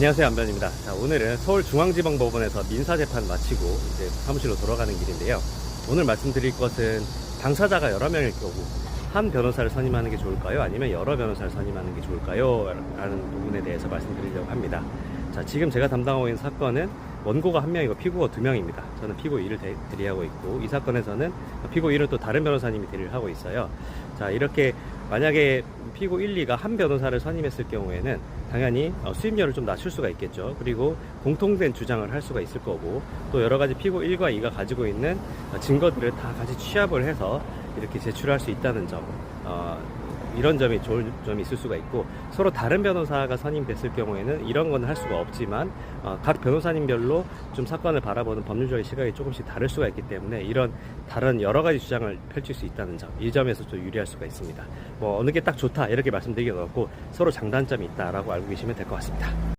안녕하세요 안변입니다. 자, 오늘은 서울중앙지방법원에서 민사재판 마치고 이제 사무실로 돌아가는 길인데요. 오늘 말씀드릴 것은 당사자가 여러 명일 경우 한 변호사를 선임하는 게 좋을까요? 아니면 여러 변호사를 선임하는 게 좋을까요? 라는 부분에 대해서 말씀드리려고 합니다. 자, 지금 제가 담당하고 있는 사건은 원고가 한 명이고 피고가 두 명입니다. 저는 피고 1을 대, 대리하고 있고 이 사건에서는 피고 1은 또 다른 변호사님이 대리를 하고 있어요. 자, 이렇게 만약에 피고 1, 2가 한 변호사를 선임했을 경우에는 당연히 어, 수임료를 좀 낮출 수가 있겠죠. 그리고 공통된 주장을 할 수가 있을 거고 또 여러 가지 피고 1과 2가 가지고 있는 어, 증거들을 다 같이 취합을 해서 이렇게 제출할 수 있다는 점. 어, 이런 점이 좋은 점이 있을 수가 있고 서로 다른 변호사가 선임됐을 경우에는 이런 건 할 수가 없지만 어, 각 변호사님별로 좀 사건을 바라보는 법률적인 시각이 조금씩 다를 수가 있기 때문에 이런 다른 여러 가지 주장을 펼칠 수 있다는 점 이 점에서 또 유리할 수가 있습니다. 뭐 어느 게 딱 좋다 이렇게 말씀드리기는 어렵고 서로 장단점이 있다라고 알고 계시면 될 것 같습니다.